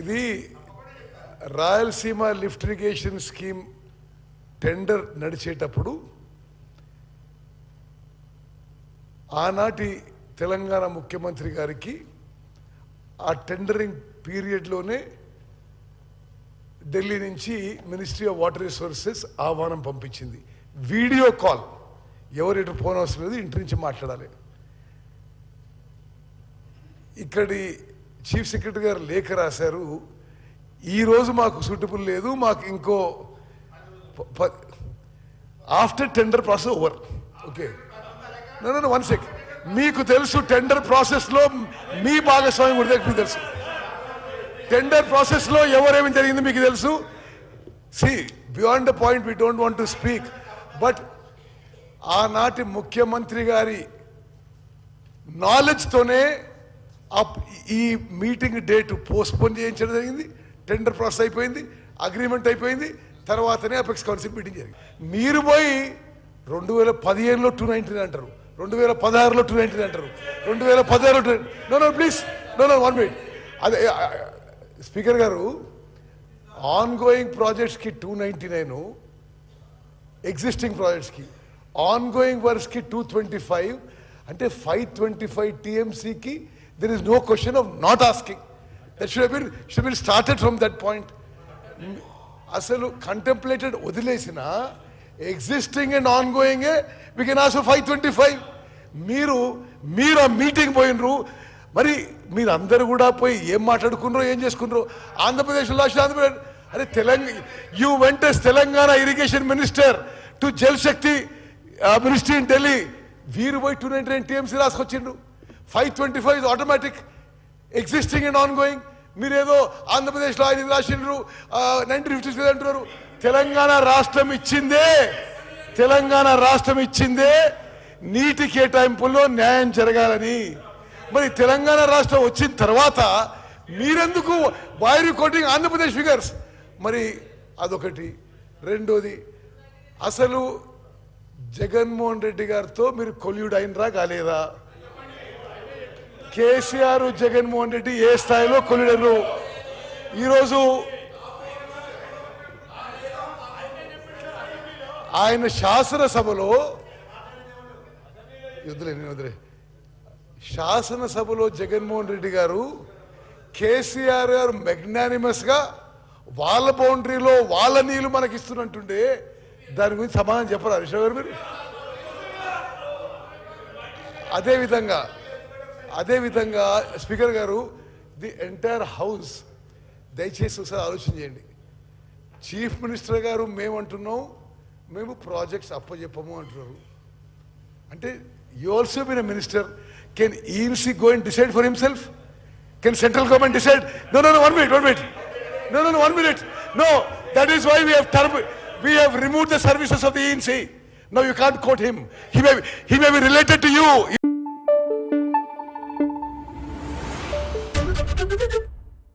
ఇది Rayalaseema lift irrigation scheme tender నడిచేటప్పుడు ఆనాటి తెలంగాణ ముఖ్యమంత్రి గారికి ఆ టెండరింగ్ పీరియడ్లోనే ఢిల్లీ నుంచి మినిస్ట్రీ ఆఫ్ వాటర్ రిసోర్సెస్ ఆహ్వానం పంపించింది. Video call. ఎవరు ఇటు ఫోన్ అవసరం లేదు ఇంటి నుంచి మాట్లాడాలి. ఇక్కడి చీఫ్ సెక్రటరీ గారు లేఖ రాశారు ఈరోజు మాకు సూటబుల్ లేదు మాకు ఇంకో after tender process over. Okay. నన్ను వన్ సెక్ మీకు తెలుసు టెండర్ ప్రాసెస్లో మీ భాగస్వామ్యం కూడా మీకు తెలుసు. టెండర్ ప్రాసెస్లో ఎవరేమి జరిగింది మీకు తెలుసు? See beyond the point we don't want to speak but ఆనాటి ముఖ్యమంత్రి గారి నాలెడ్జ్తోనే ఈ మీటింగ్ డేట్ పోస్ట్పోన్ చేయించడం జరిగింది టెండర్ ప్రాసెస్ అయిపోయింది అగ్రిమెంట్ అయిపోయింది తర్వాతనే అపెక్స్ కౌన్సిల్ మీటింగ్ జరిగింది. మీరు పోయి రెండు వేల పదిహేనులో టూ నైన్టీన్ అంటారు రెండు వేల పదహారులో టూ నైన్టీన్ అంటారు రెండు వేల పదహారులో two no no please no no one minute అదే స్పీకర్ గారు ఆన్ గోయింగ్ ప్రాజెక్ట్స్కి టూ నైంటీ నైన్ ఎగ్జిస్టింగ్ ప్రాజెక్ట్స్కి ఆన్ గోయింగ్ వర్క్స్కి టూ ట్వంటీ ఫైవ్ అంటే ఫైవ్ ట్వంటీ ఫైవ్ టీఎంసీకి there is no question of not asking that should been should been started from that point అసలు contemplated వదిలేసిన existing and ongoing we can also five twenty five మీరు మీరు ఆ meeting పోయినరు. మరి మీరు అందరు కూడా పోయి ఏం మాట్లాడుకున్నారో ఏం చేసుకున్నారో? ఆంధ్రప్రదేశ్ లాస్ట్ ఆంధ్రప్రదేశ్. అరే Telangana you went as Telangana irrigation minister to Jal Shakti ministry in Delhi వీరు పోయి two nine TMC రాసుకొచ్చిండ్రు. Five twenty five automatic existing and ongoing మీరేదో ఆంధ్రప్రదేశ్లో ఆయన ఇది రాసిండ్రు నైన్టీన్ ఫిఫ్టీ అంటున్నారు తెలంగాణ రాష్ట్రం ఇచ్చిందే. తెలంగాణ రాష్ట్రం ఇచ్చిందే. నీటి కేటాయింపుల్లో న్యాయం జరగాలని. మరి తెలంగాణ రాష్ట్రం వచ్చిన తర్వాత మీరెందుకు వైరు కోటింగ్ ఆంధ్రప్రదేశ్ ఫిగర్స్ మరి అదొకటి. రెండోది అసలు జగన్మోహన్ రెడ్డి గారితో మీరు కొల్యూడ్ కాలేదా? కేసీఆర్ జగన్మోహన్ రెడ్డి ఏ స్థాయిలో కొలిడరు ఈరోజు ఆయన శాసనసభలో వదిలే నేను వదిలే. శాసనసభలో జగన్మోహన్ రెడ్డి గారు కేసీఆర్ గారు మెగ్నానిమస్గా వాళ్ళ బౌండరీలో వాళ్ళ నీళ్ళు మనకి ఇస్తున్నట్టుండే దాని గురించి సమాధానం చెప్పరా హరీష్ గారు మీరు? అదేవిధంగా అదేవిధంగా స్పీకర్ గారు ది ఎంటైర్ హౌస్ దయచేసి ఒకసారి ఆలోచన చేయండి. చీఫ్ మినిస్టర్ గారు మేము అంటున్నాం మేము ప్రాజెక్ట్స్ అప్పచెప్పము అంటున్నారు. అంటే you also been a minister can ENC go and decide for himself can central government decide no no no one minute one minute no no no one minute no that is why we have term we have remove the services of the ENC no you can't quote him he may he may be related to you